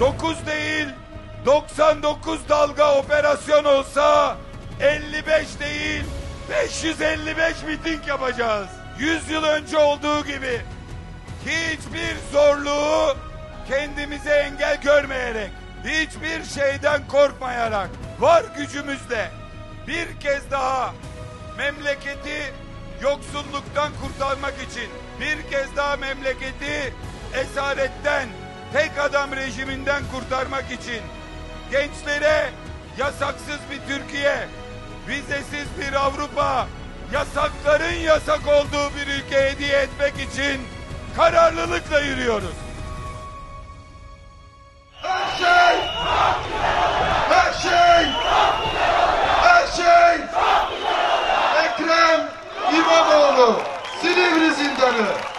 99 dalga operasyon olsa 55 değil 555 miting yapacağız. 100 yıl önce olduğu gibi hiçbir zorluğu kendimize engel görmeyerek, hiçbir şeyden korkmayarak, var gücümüzle bir kez daha memleketi yoksulluktan kurtarmak için, bir kez daha memleketi esaretten, tek adam rejiminden kurtarmak için, gençlere yasaksız bir Türkiye, vizesiz bir Avrupa, yasakların yasak olduğu bir ülke hediye etmek için kararlılıkla yürüyoruz. Her şey! Her şey! Her şey! Ekrem İmamoğlu, Silivri Zindanı.